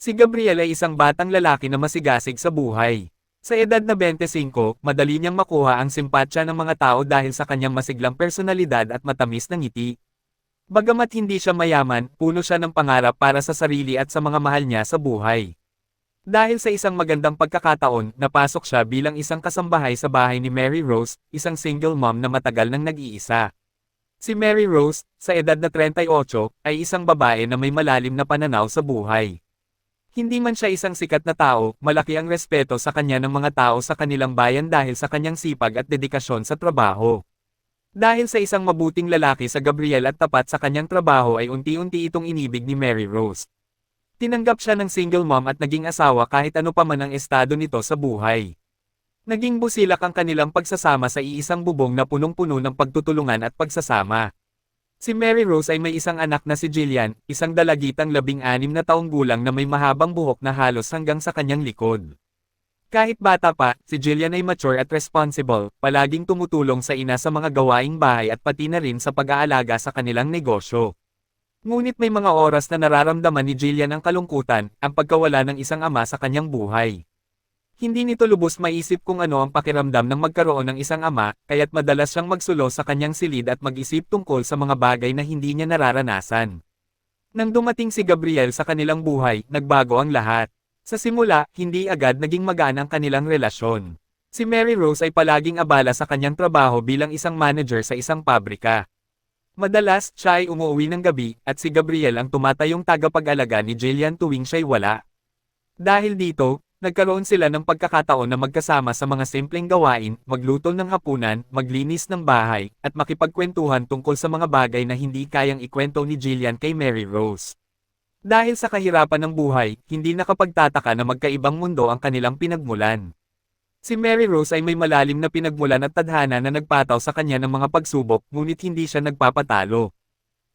Si Gabriel ay isang batang lalaki na masigasig sa buhay. Sa edad na 25, madali niyang makuha ang simpatsya ng mga tao dahil sa kanyang masiglang personalidad at matamis na ngiti. Bagamat hindi siya mayaman, puno siya ng pangarap para sa sarili at sa mga mahal niya sa buhay. Dahil sa isang magandang pagkakataon, napasok siya bilang isang kasambahay sa bahay ni Mary Rose, isang single mom na matagal nang nag-iisa. Si Mary Rose, sa edad na 38, ay isang babae na may malalim na pananaw sa buhay. Hindi man siya isang sikat na tao, malaki ang respeto sa kanya ng mga tao sa kanilang bayan dahil sa kanyang sipag at dedikasyon sa trabaho. Dahil sa isang mabuting lalaki sa Gabriel at tapat sa kanyang trabaho ay unti-unti itong inibig ni Mary Rose. Tinanggap siya ng single mom at naging asawa kahit ano pa man ang estado nito sa buhay. Naging busilak ang kanilang pagsasama sa iisang bubong na punong-puno ng pagtutulungan at pagsasama. Si Mary Rose ay may isang anak na si Jillian, isang dalagitang labing-anim na taong gulang na may mahabang buhok na halos hanggang sa kanyang likod. Kahit bata pa, si Jillian ay mature at responsible, palaging tumutulong sa ina sa mga gawaing bahay at pati na rin sa pag-aalaga sa kanilang negosyo. Ngunit may mga oras na nararamdaman ni Jillian ang kalungkutan, ang pagkawala ng isang ama sa kanyang buhay. Hindi nito lubos maisip kung ano ang pakiramdam ng magkaroon ng isang ama, kaya't madalas siyang magsulo sa kanyang silid at mag-isip tungkol sa mga bagay na hindi niya nararanasan. Nang dumating si Gabriel sa kanilang buhay, nagbago ang lahat. Sa simula, hindi agad naging magaan ang kanilang relasyon. Si Mary Rose ay palaging abala sa kanyang trabaho bilang isang manager sa isang pabrika. Madalas, siya ay umuwi ng gabi, at si Gabriel ang tumatayong tagapag-alaga ni Jillian tuwing siya'y wala. Dahil dito, Nagkaroon sila ng pagkakataon na magkasama sa mga simpleng gawain, magluto ng hapunan, maglinis ng bahay, at makipagkwentuhan tungkol sa mga bagay na hindi kayang ikwento ni Jillian kay Mary Rose. Dahil sa kahirapan ng buhay, hindi nakapagtataka na magkaibang mundo ang kanilang pinagmulan. Si Mary Rose ay may malalim na pinagmulan at tadhana na nagpataw sa kanya ng mga pagsubok, ngunit hindi siya nagpapatalo.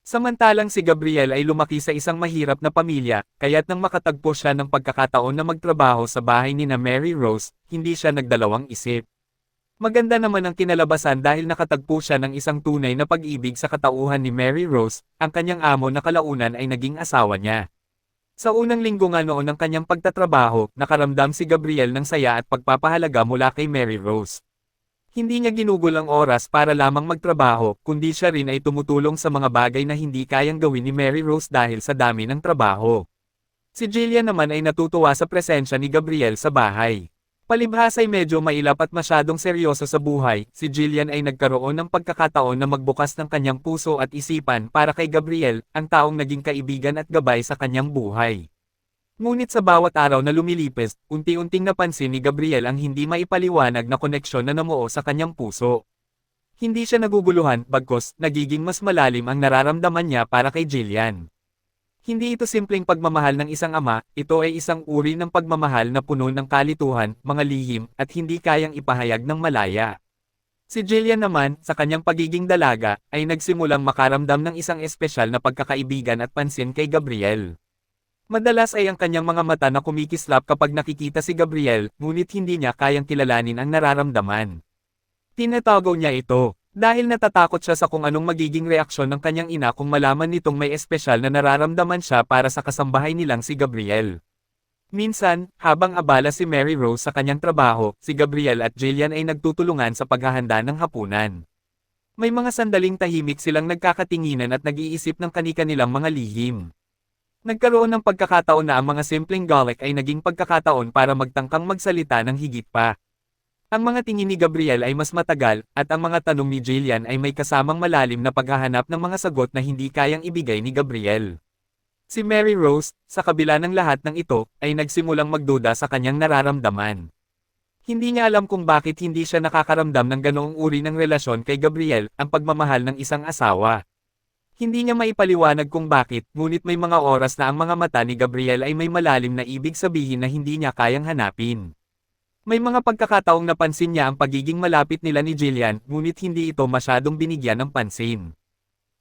Samantalang si Gabriel ay lumaki sa isang mahirap na pamilya, kaya't nang makatagpo siya ng pagkakataon na magtrabaho sa bahay ni na Mary Rose, hindi siya nagdalawang isip. Maganda naman ang kinalabasan dahil nakatagpo siya ng isang tunay na pag-ibig sa katauhan ni Mary Rose, ang kanyang amo na kalaunan ay naging asawa niya. Sa unang linggo nga noon ng kanyang pagtatrabaho, nakaramdam si Gabriel ng saya at pagpapahalaga mula kay Mary Rose. Hindi niya ginugol ang oras para lamang magtrabaho, kundi siya rin ay tumutulong sa mga bagay na hindi kayang gawin ni Mary Rose dahil sa dami ng trabaho. Si Jillian naman ay natutuwa sa presensya ni Gabriel sa bahay. Palibhas ay medyo mailap at masyadong seryoso sa buhay, si Jillian ay nagkaroon ng pagkakataon na magbukas ng kanyang puso at isipan para kay Gabriel, ang taong naging kaibigan at gabay sa kanyang buhay. Ngunit sa bawat araw na lumilipis, unti-unting napansin ni Gabriel ang hindi maipaliwanag na koneksyon na namuo sa kanyang puso. Hindi siya naguguluhan, bagkos, nagiging mas malalim ang nararamdaman niya para kay Jillian. Hindi ito simpleng pagmamahal ng isang ama, ito ay isang uri ng pagmamahal na puno ng kalituhan, mga lihim, at hindi kayang ipahayag ng malaya. Si Jillian naman, sa kanyang pagiging dalaga, ay nagsimulang makaramdam ng isang espesyal na pagkakaibigan at pansin kay Gabriel. Madalas ay ang kanyang mga mata na kumikislap kapag nakikita si Gabriel, ngunit hindi niya kayang kilalanin ang nararamdaman. Tinatago niya ito, dahil natatakot siya sa kung anong magiging reaksyon ng kanyang ina kung malaman nitong may espesyal na nararamdaman siya para sa kasambahay nilang si Gabriel. Minsan, habang abala si Mary Rose sa kanyang trabaho, si Gabriel at Jillian ay nagtutulungan sa paghahanda ng hapunan. May mga sandaling tahimik silang nagkakatinginan at nag-iisip ng kanika-nilang mga lihim. Nagkaroon ng pagkakataon na ang mga simpleng galik ay naging pagkakataon para magtangkang magsalita ng higit pa. Ang mga tingin ni Gabriel ay mas matagal, at ang mga tanong ni Jillian ay may kasamang malalim na paghahanap ng mga sagot na hindi kayang ibigay ni Gabriel. Si Mary Rose, sa kabila ng lahat ng ito, ay nagsimulang magduda sa kanyang nararamdaman. Hindi niya alam kung bakit hindi siya nakakaramdam ng ganoong uri ng relasyon kay Gabriel, ang pagmamahal ng isang asawa. Hindi niya maipaliwanag kung bakit, ngunit may mga oras na ang mga mata ni Gabriel ay may malalim na ibig sabihin na hindi niya kayang hanapin. May mga pagkakataong napansin niya ang pagiging malapit nila ni Jillian, ngunit hindi ito masyadong binigyan ng pansin.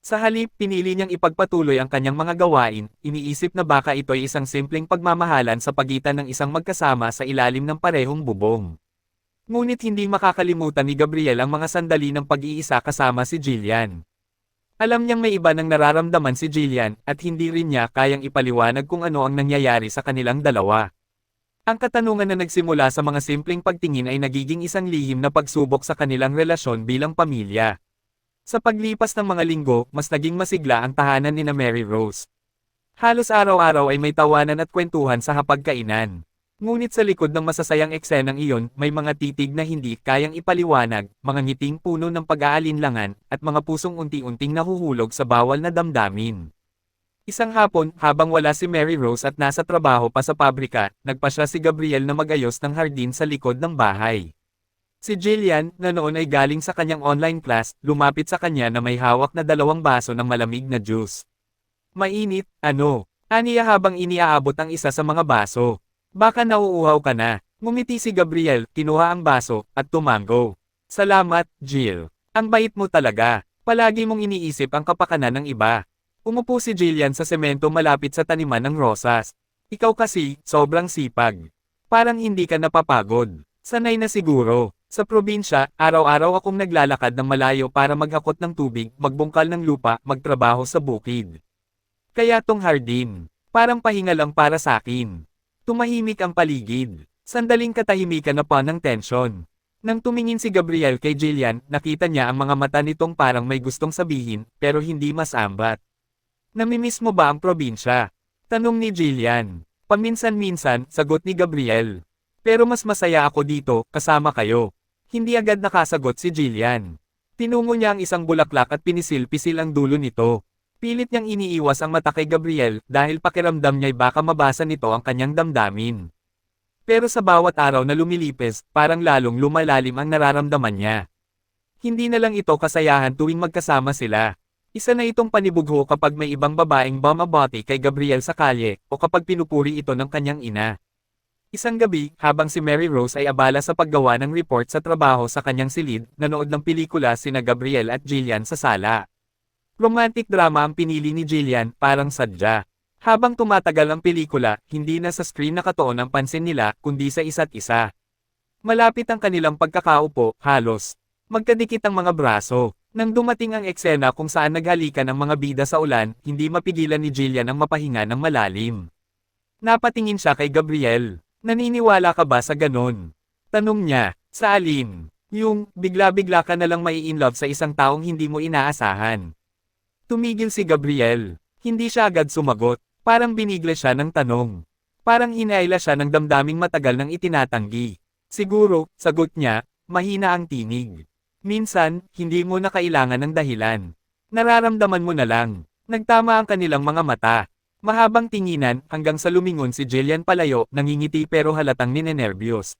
Sa halip, pinili niyang ipagpatuloy ang kanyang mga gawain, iniisip na baka ito ay isang simpleng pagmamahalan sa pagitan ng isang magkasama sa ilalim ng parehong bubong. Ngunit hindi makakalimutan ni Gabriel ang mga sandali ng pag-iisa kasama si Jillian. Alam niyang may iba nang nararamdaman si Jillian, at hindi rin niya kayang ipaliwanag kung ano ang nangyayari sa kanilang dalawa. Ang katanungan na nagsimula sa mga simpleng pagtingin ay nagiging isang lihim na pagsubok sa kanilang relasyon bilang pamilya. Sa paglipas ng mga linggo, mas naging masigla ang tahanan ni na Mary Rose. Halos araw-araw ay may tawanan at kwentuhan sa hapagkainan. Ngunit sa likod ng masasayang eksenang iyon, may mga titig na hindi kayang ipaliwanag, mga ngiting puno ng pag-aalinlangan, at mga pusong unti-unting nahuhulog sa bawal na damdamin. Isang hapon, habang wala si Mary Rose at nasa trabaho pa sa pabrika, nagpa siya si Gabriel na magayos ng hardin sa likod ng bahay. Si Jillian, na noon ay galing sa kanyang online class, lumapit sa kanya na may hawak na dalawang baso ng malamig na juice. Mainit, ano? Aniya habang iniaabot ang isa sa mga baso. Baka nauuhaw ka na. Ngumiti si Gabriel, kinuha ang baso, at tumango. Salamat, Jill. Ang bait mo talaga. Palagi mong iniisip ang kapakanan ng iba. Umupo si Jillian sa semento malapit sa taniman ng rosas. Ikaw kasi, sobrang sipag. Parang hindi ka napapagod. Sanay na siguro. Sa probinsya, araw-araw akong naglalakad ng malayo para maghakot ng tubig, magbungkal ng lupa, magtrabaho sa bukid. Kaya tong hardin, parang pahinga lang para sa akin. Tumahimik ang paligid. Sandaling katahimikan na pa ng tensyon. Nang tumingin si Gabriel kay Jillian, nakita niya ang mga mata nitong parang may gustong sabihin, pero hindi mas ambat. Namimiss mo ba ang probinsya? Tanong ni Jillian. Paminsan-minsan, sagot ni Gabriel. Pero mas masaya ako dito, kasama kayo. Hindi agad nakasagot si Jillian. Tinungo niya ang isang bulaklak at pinisil-pisil ang dulo nito. Pilit niyang iniiwas ang mata kay Gabriel dahil pakiramdam niya'y baka mabasa nito ang kanyang damdamin. Pero sa bawat araw na lumilipis, parang lalong lumalalim ang nararamdaman niya. Hindi na lang ito kasayahan tuwing magkasama sila. Isa na itong panibugho kapag may ibang babaeng bumabati kay Gabriel sa kalye, o kapag pinupuri ito ng kanyang ina. Isang gabi, habang si Mary Rose ay abala sa paggawa ng report sa trabaho sa kanyang silid, nanood ng pelikula sina Gabriel at Jillian sa sala. Romantic drama ang pinili ni Jillian, parang sadya. Habang tumatagal ang pelikula, hindi na sa screen nakatuon ang pansin nila, kundi sa isa't isa. Malapit ang kanilang pagkakaupo, halos. Magkadikit ang mga braso. Nang dumating ang eksena kung saan naghalikan ang mga bida sa ulan, hindi mapigilan ni Jillian ang mapahinga ng malalim. Napatingin siya kay Gabriel. Naniniwala ka ba sa ganon? Tanong niya, sa alin? Yung, bigla-bigla ka na lang mai in love sa isang taong hindi mo inaasahan. Tumigil si Gabriel. Hindi siya agad sumagot. Parang binigle siya ng tanong. Parang hinayla siya ng damdaming matagal nang itinatanggi. Siguro, sagot niya, mahina ang tinig. Minsan, hindi mo na kailangan ng dahilan. Nararamdaman mo na lang. Nagtama ang kanilang mga mata. Mahabang tinginan, hanggang sa lumingon si Jillian palayo, nangingiti pero halatang ninenervyos.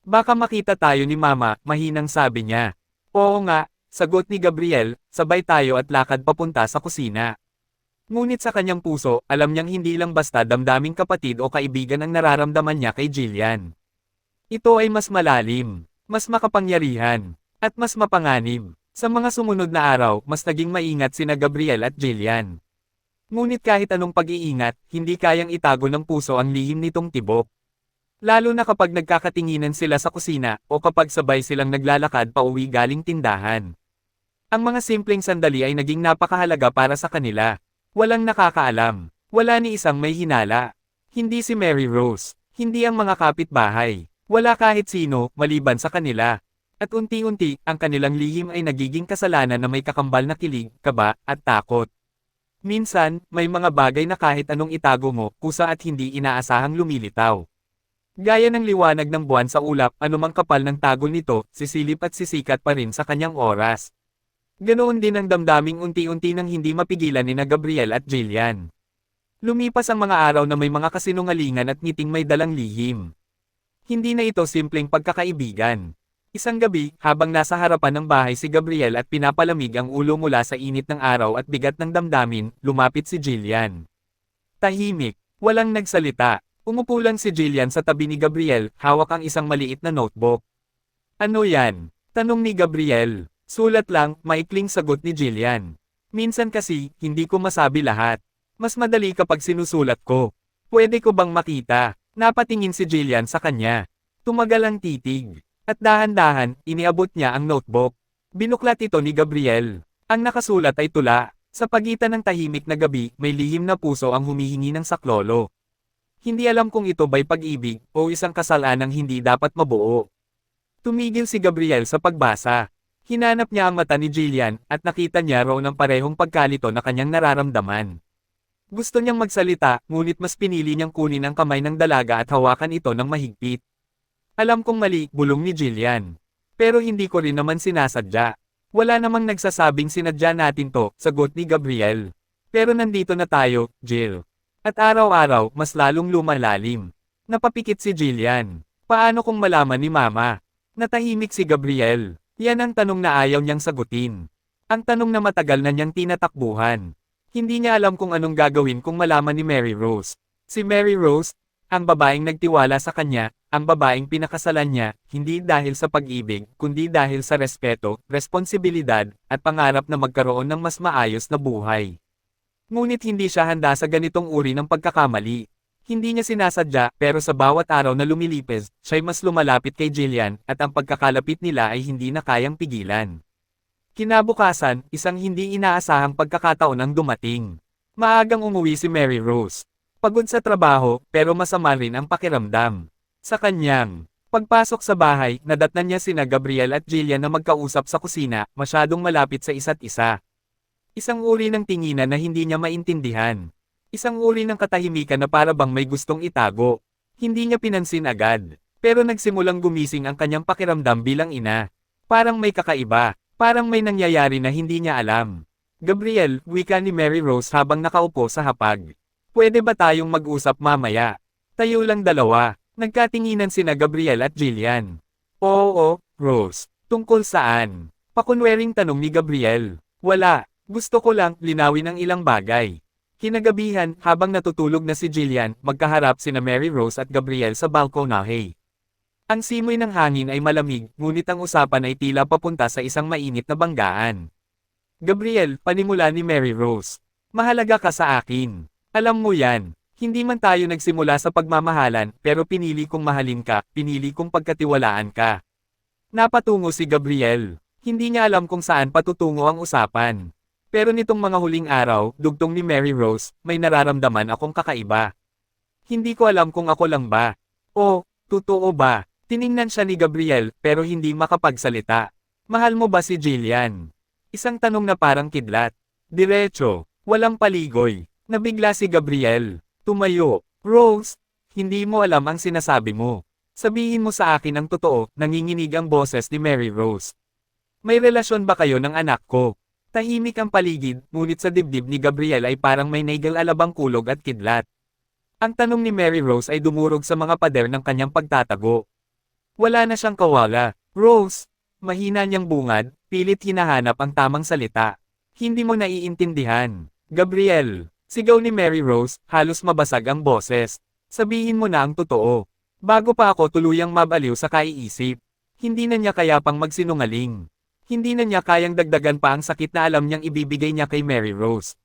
Baka makita tayo ni Mama, mahinang sabi niya. Oo nga, Sagot ni Gabriel, sabay tayo at lakad papunta sa kusina. Ngunit sa kanyang puso, alam niyang hindi lang basta damdaming kapatid o kaibigan ang nararamdaman niya kay Jillian. Ito ay mas malalim, mas makapangyarihan, at mas mapanganib. Sa mga sumunod na araw, mas naging maingat sina Gabriel at Jillian. Ngunit kahit anong pag-iingat, hindi kayang itago ng puso ang lihim nitong tibok. Lalo na kapag nagkakatinginan sila sa kusina, o kapag sabay silang naglalakad pa uwi galing tindahan. Ang mga simpleng sandali ay naging napakahalaga para sa kanila. Walang nakakaalam. Wala ni isang may hinala. Hindi si Mary Rose. Hindi ang mga kapitbahay. Wala kahit sino, maliban sa kanila. At unti-unti, ang kanilang lihim ay nagiging kasalanan na may kakambal na kilig, kaba, at takot. Minsan, may mga bagay na kahit anong itago mo, kusa at hindi inaasahang lumilitaw. Gaya ng liwanag ng buwan sa ulap, anumang kapal ng tago nito, sisilip at sisikat pa rin sa kanyang oras. Ganoon din ang damdaming unti-unti nang hindi mapigilan ni na Gabriel at Jillian. Lumipas ang mga araw na may mga kasinungalingan at ngiting may dalang lihim. Hindi na ito simpleng pagkakaibigan. Isang gabi, habang nasa harapan ng bahay si Gabriel at pinapalamig ang ulo mula sa init ng araw at bigat ng damdamin, lumapit si Jillian. Tahimik, walang nagsalita. Umupo lang si Jillian sa tabi ni Gabriel, hawak ang isang maliit na notebook. Ano yan? Tanong ni Gabriel. Sulat lang, maikling sagot ni Jillian. Minsan kasi, hindi ko masabi lahat. Mas madali kapag sinusulat ko. Pwede ko bang makita? Napatingin si Jillian sa kanya. Tumagal ang titig. At dahan-dahan, iniabot niya ang notebook. Binuklat ito ni Gabriel. Ang nakasulat ay tula. Sa pagitan ng tahimik na gabi, may lihim na puso ang humihingi ng saklolo. Hindi alam kung ito ba'y pag-ibig o isang kasalanang hindi dapat mabuo. Tumigil si Gabriel sa pagbasa. Hinanap niya ang mata ni Jillian at nakita niya raw ng parehong pagkalito na kanyang nararamdaman. Gusto niyang magsalita, ngunit mas pinili niyang kunin ang kamay ng dalaga at hawakan ito ng mahigpit. Alam kong mali, bulong ni Jillian. Pero hindi ko rin naman sinasadya. Wala namang nagsasabing sinadya natin to, sagot ni Gabriel. Pero nandito na tayo, Jill. At araw-araw, mas lalong lumalalim. Napapikit si Jillian. Paano kung malaman ni Mama? Natahimik si Gabriel. Yan ang tanong na ayaw niyang sagutin. Ang tanong na matagal na niyang tinatakbuhan. Hindi niya alam kung anong gagawin kung malaman ni Mary Rose. Si Mary Rose, ang babaeng nagtiwala sa kanya, ang babaeng pinakasalan niya, hindi dahil sa pag-ibig, kundi dahil sa respeto, responsibilidad, at pangarap na magkaroon ng mas maayos na buhay. Ngunit hindi siya handa sa ganitong uri ng pagkakamali. Hindi niya sinasadya, pero sa bawat araw na lumilipes, siya'y mas lumalapit kay Jillian, at ang pagkakalapit nila ay hindi na kayang pigilan. Kinabukasan, isang hindi inaasahang pagkakataon ang dumating. Maagang umuwi si Mary Rose. Pagod sa trabaho, pero masama rin ang pakiramdam. Sa kanyang pagpasok sa bahay, nadatnan niya sina Gabriel at Jillian na magkausap sa kusina, masyadong malapit sa isa't isa. Isang uri ng tinginan na hindi niya maintindihan. Isang uri ng katahimikan na para bang may gustong itago. Hindi niya pinansin agad. Pero nagsimulang gumising ang kanyang pakiramdam bilang ina. Parang may kakaiba. Parang may nangyayari na hindi niya alam. Gabriel, wika ni Mary Rose habang nakaupo sa hapag. Pwede ba tayong mag-usap mamaya? Tayo lang dalawa. Nagkatinginan sina Gabriel at Jillian. Oo, Rose. Tungkol saan? Pakunwering tanong ni Gabriel. Wala. Gusto ko lang linawin ang ilang bagay. Kinagabihan, habang natutulog na si Jillian, magkaharap sina Mary Rose at Gabriel sa balkonahe. Ang simoy ng hangin ay malamig, ngunit ang usapan ay tila papunta sa isang mainit na banggaan. Gabriel, panimula ni Mary Rose. Mahalaga ka sa akin. Alam mo yan. Hindi man tayo nagsimula sa pagmamahalan, pero pinili kong mahalin ka, pinili kong pagkatiwalaan ka. Napatungo si Gabriel. Hindi niya alam kung saan patutungo ang usapan. Pero nitong mga huling araw, dugtong ni Mary Rose, may nararamdaman akong kakaiba. Hindi ko alam kung ako lang ba. O, totoo ba? Tiningnan siya ni Gabriel, pero hindi makapagsalita. Mahal mo ba si Jillian? Isang tanong na parang kidlat. Diretso, walang paligoy. Nabigla si Gabriel. Tumayo. Rose, hindi mo alam ang sinasabi mo. Sabihin mo sa akin ang totoo, nanginginig ang boses ni Mary Rose. May relasyon ba kayo ng anak ko? Tahimik ang paligid, ngunit sa dibdib ni Gabriel ay parang may naigal-alabang kulog at kidlat. Ang tanong ni Mary Rose ay dumurog sa mga pader ng kanyang pagtatago. Wala na siyang kawala. Rose, mahina niyang bungad, pilit hinahanap ang tamang salita. Hindi mo naiintindihan. Gabriel, sigaw ni Mary Rose, halos mabasag ang boses. Sabihin mo na ang totoo. Bago pa ako tuluyang mabaliw sa kaiisip. Hindi na niya kaya pang magsinungaling. Hindi na niya kayang dagdagan pa ang sakit na alam niyang ibibigay niya kay Mary Rose.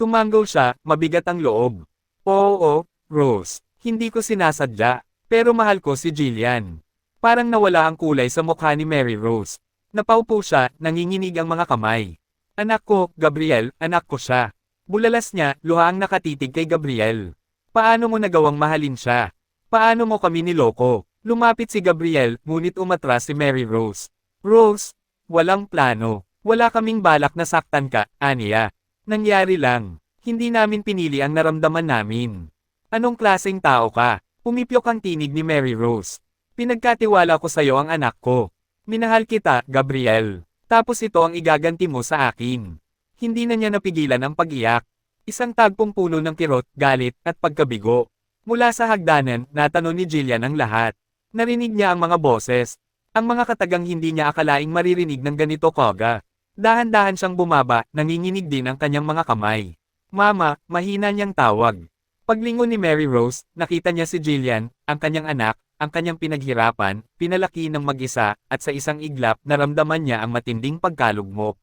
Tumanggol siya, mabigat ang loob. Oo, Rose, hindi ko sinasadya, pero mahal ko si Jillian. Parang nawala ang kulay sa mukha ni Mary Rose. Napaupo siya, nanginginig ang mga kamay. Anak ko, Gabriel, anak ko siya. Bulalas niya, luha ang nakatitig kay Gabriel. Paano mo nagawang mahalin siya? Paano mo kami niloko? Lumapit si Gabriel, ngunit umatras si Mary Rose. Rose, walang plano. Wala kaming balak na saktan ka, Ania. Nangyari lang. Hindi namin pinili ang naramdaman namin. Anong klaseng tao ka? Pumipyok ang tinig ni Mary Rose. Pinagkatiwala ko sa'yo ang anak ko. Minahal kita, Gabriel. Tapos ito ang igaganti mo sa akin. Hindi na niya napigilan ang pag-iyak. Isang tagpong puno ng kirot, galit, at pagkabigo. Mula sa hagdanan, natanong ni Jillian ang lahat. Narinig niya ang mga boses. Ang mga katagang hindi niya akalaing maririnig ng ganito koga. Dahan-dahan siyang bumaba, nanginginig din ang kanyang mga kamay. Mama, mahina niyang tawag. Paglingon ni Mary Rose, nakita niya si Jillian, ang kanyang anak, ang kanyang pinaghirapan, pinalaki ng mag-isa, at sa isang iglap, naramdaman niya ang matinding pagkalugmok.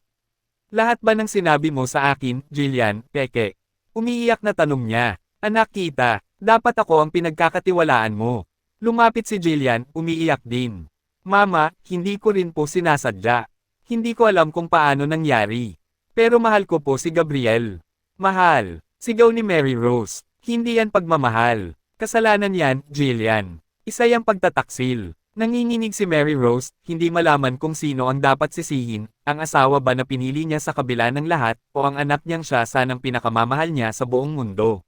Lahat ba ng sinabi mo sa akin, Jillian, peke? Umiiyak na tanong niya. Anak kita, dapat ako ang pinagkakatiwalaan mo. Lumapit si Jillian, umiiyak din. Mama, hindi ko rin po sinasadya. Hindi ko alam kung paano nangyari. Pero mahal ko po si Gabriel. Mahal. Sigaw ni Mary Rose. Hindi yan pagmamahal. Kasalanan yan, Jillian. Isa yang pagtataksil. Nanginginig si Mary Rose, hindi malaman kung sino ang dapat sisihin, ang asawa ba na pinili niya sa kabila ng lahat, o ang anak niyang siya sanang pinakamamahal niya sa buong mundo.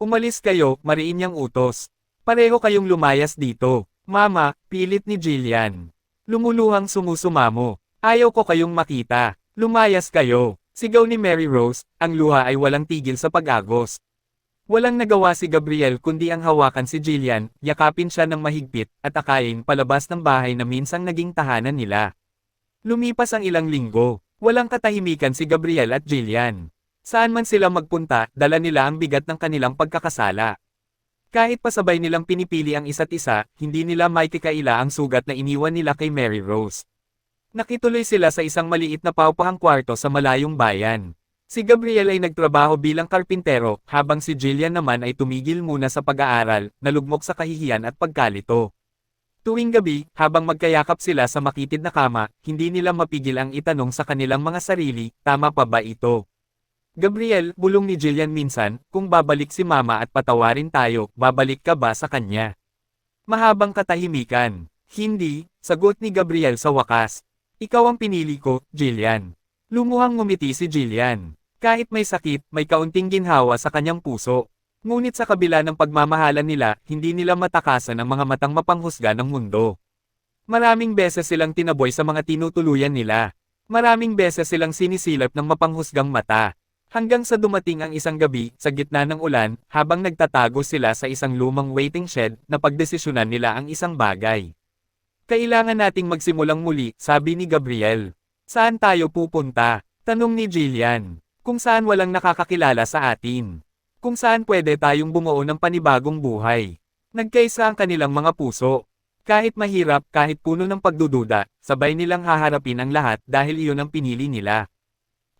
Umalis kayo, mariin niyang utos. Pareho kayong lumayas dito. Mama, pilit ni Jillian. Lumuluhang sumusumamo. Ayaw ko kayong makita. Lumayas kayo. Sigaw ni Mary Rose, ang luha ay walang tigil sa pag-agos. Walang nagawa si Gabriel kundi ang hawakan si Jillian, yakapin siya ng mahigpit, at akayin palabas ng bahay na minsang naging tahanan nila. Lumipas ang ilang linggo, walang katahimikan si Gabriel at Jillian. Saan man sila magpunta, dala nila ang bigat ng kanilang pagkakasala. Kahit pasabay nilang pinipili ang isa't isa, hindi nila maikikaila ang sugat na iniwan nila kay Mary Rose. Nakituloy sila sa isang maliit na paupahang kwarto sa malayong bayan. Si Gabriel ay nagtrabaho bilang karpintero, habang si Jillian naman ay tumigil muna sa pag-aaral, nalugmok sa kahihiyan at pagkalito. Tuwing gabi, habang magkayakap sila sa makitid na kama, hindi nila mapigil ang itanong sa kanilang mga sarili, tama pa ba ito? Gabriel, bulong ni Jillian minsan, kung babalik si mama at patawarin tayo, babalik ka ba sa kanya? Mahabang katahimikan. Hindi, sagot ni Gabriel sa wakas. Ikaw ang pinili ko, Jillian. Lumuhang ngumiti si Jillian. Kahit may sakit, may kaunting ginhawa sa kanyang puso. Ngunit sa kabila ng pagmamahalan nila, hindi nila matakasan ang mga matang mapanghusga ng mundo. Maraming beses silang tinaboy sa mga tinutuluyan nila. Maraming beses silang sinisilap ng mapanghusgang mata. Hanggang sa dumating ang isang gabi, sa gitna ng ulan, habang nagtatago sila sa isang lumang waiting shed, na pagdesisyonan nila ang isang bagay. Kailangan nating magsimulang muli, sabi ni Gabriel. Saan tayo pupunta? Tanong ni Jillian. Kung saan walang nakakakilala sa atin. Kung saan pwede tayong bumuo ng panibagong buhay. Nagkaisa ang kanilang mga puso. Kahit mahirap, kahit puno ng pagdududa, sabay nilang haharapin ang lahat dahil iyon ang pinili nila.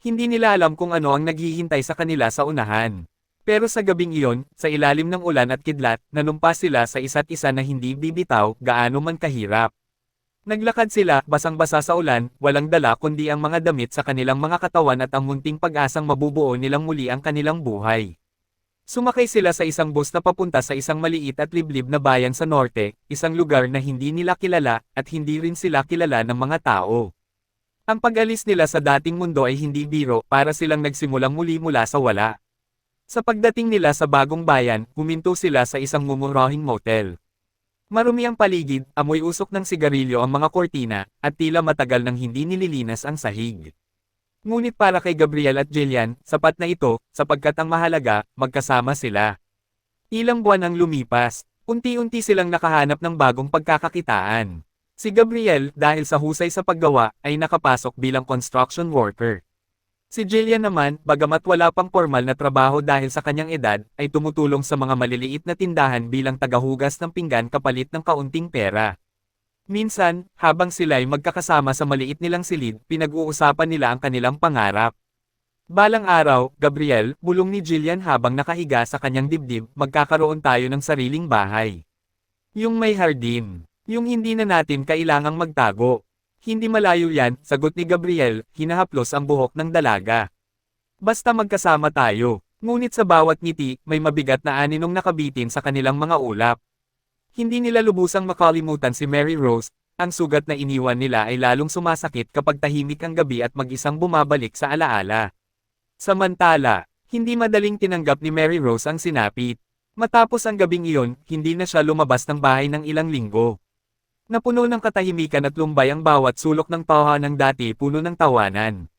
Hindi nila alam kung ano ang naghihintay sa kanila sa unahan. Pero sa gabing iyon, sa ilalim ng ulan at kidlat, nanumpa sila sa isa't isa na hindi bibitaw, gaano man kahirap. Naglakad sila, basang-basa sa ulan, walang dala kundi ang mga damit sa kanilang mga katawan at ang munting pag-asang mabubuo nilang muli ang kanilang buhay. Sumakay sila sa isang bus na papunta sa isang maliit at liblib na bayan sa norte, isang lugar na hindi nila kilala, at hindi rin sila kilala ng mga tao. Ang pag-alis nila sa dating mundo ay hindi biro, para silang nagsimulang muli mula sa wala. Sa pagdating nila sa bagong bayan, huminto sila sa isang mumurahing motel. Marumi ang paligid, amoy usok ng sigarilyo ang mga kortina, at tila matagal nang hindi nililinas ang sahig. Ngunit para kay Gabriel at Jillian, sapat na ito, sapagkat ang mahalaga, magkasama sila. Ilang buwan ang lumipas, unti-unti silang nakahanap ng bagong pagkakakitaan. Si Gabriel, dahil sa husay sa paggawa, ay nakapasok bilang construction worker. Si Jillian naman, bagamat wala pang formal na trabaho dahil sa kanyang edad, ay tumutulong sa mga maliliit na tindahan bilang tagahugas ng pinggan kapalit ng kaunting pera. Minsan, habang sila ay magkakasama sa maliit nilang silid, pinag-uusapan nila ang kanilang pangarap. Balang araw, Gabriel, bulong ni Jillian habang nakahiga sa kanyang dibdib, magkakaroon tayo ng sariling bahay. Yung may hardin. Yung hindi na natin kailangang magtago. Hindi malayo yan, sagot ni Gabriel, hinahaplos ang buhok ng dalaga. Basta magkasama tayo. Ngunit sa bawat ngiti, may mabigat na aninong nakabitin sa kanilang mga ulap. Hindi nila lubusang makalimutan si Mary Rose, ang sugat na iniwan nila ay lalong sumasakit kapag tahimik ang gabi at mag-isang bumabalik sa alaala. Samantala, hindi madaling tinanggap ni Mary Rose ang sinapit. Matapos ang gabing iyon, hindi na siya lumabas ng bahay ng ilang linggo. Napuno ng katahimikan at lumbay ang bawat sulok ng tahanan dati puno ng tawanan.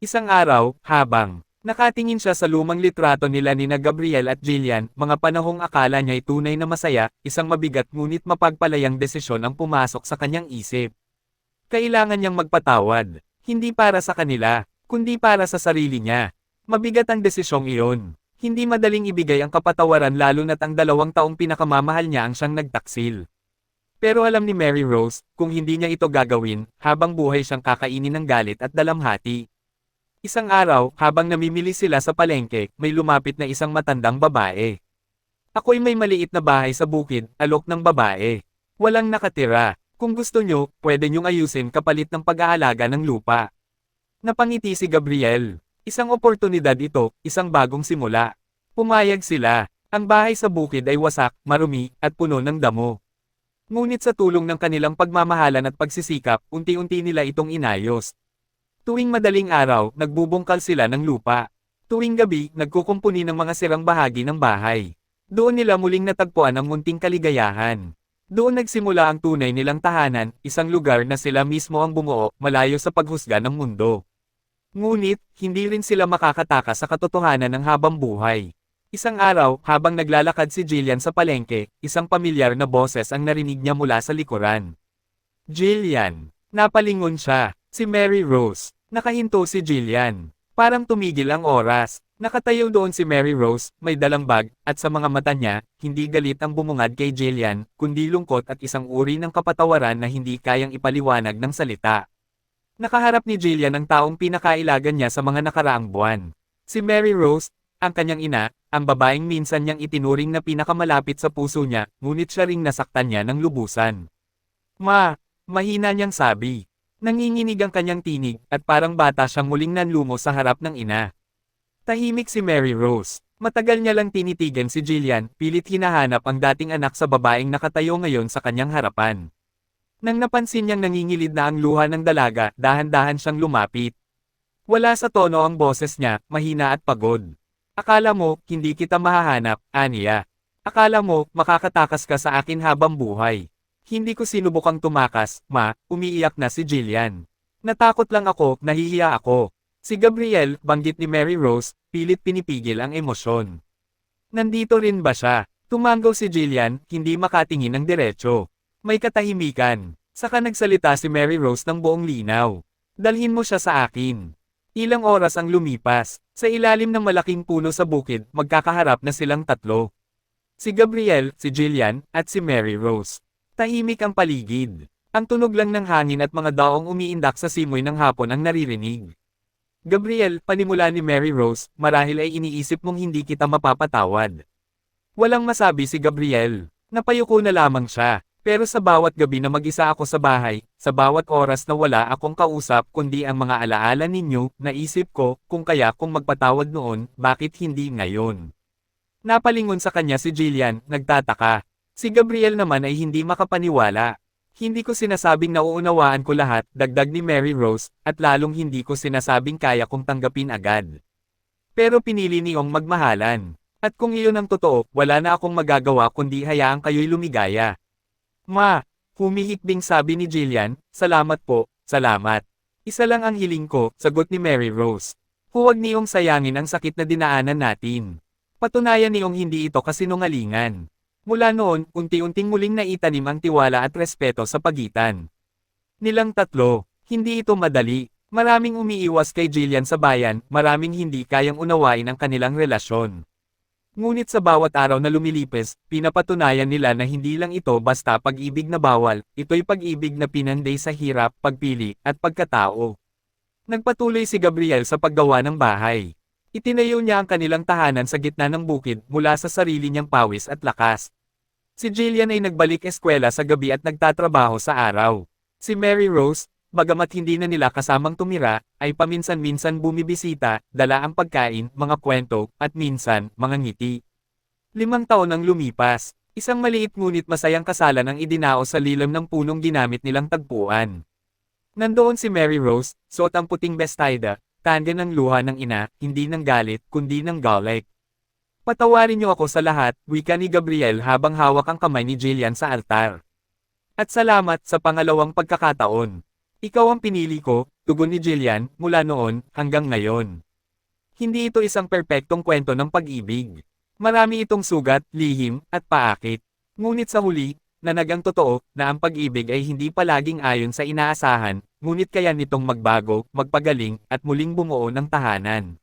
Isang araw, habang nakatingin siya sa lumang litrato nila ni na Gabriel at Jillian, mga panahong akala niya'y tunay na masaya, isang mabigat ngunit mapagpalayang desisyon ang pumasok sa kanyang isip. Kailangan niyang magpatawad, hindi para sa kanila, kundi para sa sarili niya. Mabigat ang desisyong iyon. Hindi madaling ibigay ang kapatawaran lalo na't ang dalawang taong pinakamamahal niya ang siyang nagtaksil. Pero alam ni Mary Rose, kung hindi niya ito gagawin, habang buhay siyang kakainin ng galit at dalamhati. Isang araw, habang namimili sila sa palengke, may lumapit na isang matandang babae. Ako'y may maliit na bahay sa bukid, alok ng babae. Walang nakatira. Kung gusto nyo, pwede nyong ayusin kapalit ng pag-aalaga ng lupa. Napangiti si Gabriel. Isang oportunidad ito, isang bagong simula. Pumayag sila. Ang bahay sa bukid ay wasak, marumi, at puno ng damo. Ngunit sa tulong ng kanilang pagmamahalan at pagsisikap, unti-unti nila itong inayos. Tuwing madaling araw, nagbubungkal sila ng lupa. Tuwing gabi, nagkukumpuni ng mga sirang bahagi ng bahay. Doon nila muling natagpuan ang munting kaligayahan. Doon nagsimula ang tunay nilang tahanan, isang lugar na sila mismo ang bumuo, malayo sa paghusga ng mundo. Ngunit, hindi rin sila makakatakas sa katotohanan ng habang buhay. Isang araw, habang naglalakad si Jillian sa palengke, isang pamilyar na boses ang narinig niya mula sa likuran. Jillian. Napalingon siya. Si Mary Rose. Nakahinto si Jillian. Parang tumigil ang oras. Nakatayo doon si Mary Rose, may dalang bag, at sa mga mata niya, hindi galit ang bumungad kay Jillian, kundi lungkot at isang uri ng kapatawaran na hindi kayang ipaliwanag ng salita. Nakaharap ni Jillian ang taong pinakailagan niya sa mga nakaraang buwan. Si Mary Rose, ang kanyang ina, ang babaeng minsan niyang itinuring na pinakamalapit sa puso niya, ngunit siya ring nasaktan niya ng lubusan. Ma, mahina niyang sabi. Nanginginig ang kanyang tinig, at parang bata siyang muling nanlumo sa harap ng ina. Tahimik si Mary Rose. Matagal niya lang tinitigan si Jillian, pilit hinahanap ang dating anak sa babaeng nakatayo ngayon sa kanyang harapan. Nang napansin niyang nangingilid na ang luha ng dalaga, dahan-dahan siyang lumapit. Wala sa tono ang boses niya, mahina at pagod. Akala mo, hindi kita mahahanap, Aniya. Akala mo, makakatakas ka sa akin habang buhay. Hindi ko sinubukang tumakas, ma, umiiyak na si Jillian. Natakot lang ako, nahihiya ako. Si Gabriel, banggit ni Mary Rose, pilit pinipigil ang emosyon. Nandito rin ba siya? Tumanggaw si Jillian, hindi makatingin ng diretsyo. May katahimikan. Saka nagsalita si Mary Rose ng buong linaw. Dalhin mo siya sa akin. Ilang oras ang lumipas. Sa ilalim ng malaking puno sa bukid, magkakaharap na silang tatlo. Si Gabriel, si Jillian, at si Mary Rose. Tahimik ang paligid. Ang tunog lang ng hangin at mga daong umiindak sa simoy ng hapon ang naririnig. Gabriel, panimula ni Mary Rose, marahil ay iniisip mong hindi kita mapapatawad. Walang masabi si Gabriel. Napayuko na lamang siya. Pero sa bawat gabi na mag-isa ako sa bahay, sa bawat oras na wala akong kausap kundi ang mga alaala ninyo, naisip ko, kung kaya kung magpatawad noon, bakit hindi ngayon? Napalingon sa kanya si Jillian, nagtataka. Si Gabriel naman ay hindi makapaniwala. Hindi ko sinasabing nauunawaan ko lahat, dagdag ni Mary Rose, at lalong hindi ko sinasabing kaya kong tanggapin agad. Pero pinili niyong magmahalan. At kung iyon ang totoo, wala na akong magagawa kundi hayaan kayo'y lumigaya. Ma, humihikbing sabi ni Jillian, salamat po, salamat. Isa lang ang hiling ko, sagot ni Mary Rose. Huwag niyong sayangin ang sakit na dinaanan natin. Patunayan niyong hindi ito kasinungalingan. Mula noon, unti-unting muling naitanim ang tiwala at respeto sa pagitan. Nilang tatlo, hindi ito madali. Maraming umiiwas kay Jillian sa bayan, maraming hindi kayang unawain ang kanilang relasyon. Ngunit sa bawat araw na lumilipis, pinapatunayan nila na hindi lang ito basta pag-ibig na bawal, ito'y pag-ibig na pinanday sa hirap, pagpili, at pagkatao. Nagpatuloy si Gabriel sa paggawa ng bahay. Itinayo niya ang kanilang tahanan sa gitna ng bukid mula sa sarili niyang pawis at lakas. Si Jillian ay nagbalik eskwela sa gabi at nagtatrabaho sa araw. Si Mary Rose, bagamat hindi na nila kasamang tumira, ay paminsan-minsan bumibisita, dala ang pagkain, mga kwento, at minsan, mga ngiti. Limang taon ang lumipas. Isang maliit ngunit masayang kasalan ang idinao sa lilam ng punong ginamit nilang tagpuan. Nandoon si Mary Rose, suot ang puting bestida, tanda ng luha ng ina, hindi ng galit, kundi ng galit. Patawarin niyo ako sa lahat, wika ni Gabriel habang hawak ang kamay ni Jillian sa altar. At salamat sa pangalawang pagkakataon. Ikaw ang pinili ko, tugon ni Jillian, mula noon, hanggang ngayon. Hindi ito isang perpektong kwento ng pag-ibig. Marami itong sugat, lihim, at paakit. Ngunit sa huli, nanagang totoo, na ang pag-ibig ay hindi palaging ayon sa inaasahan, ngunit kaya nitong magbago, magpagaling, at muling bumuo ng tahanan.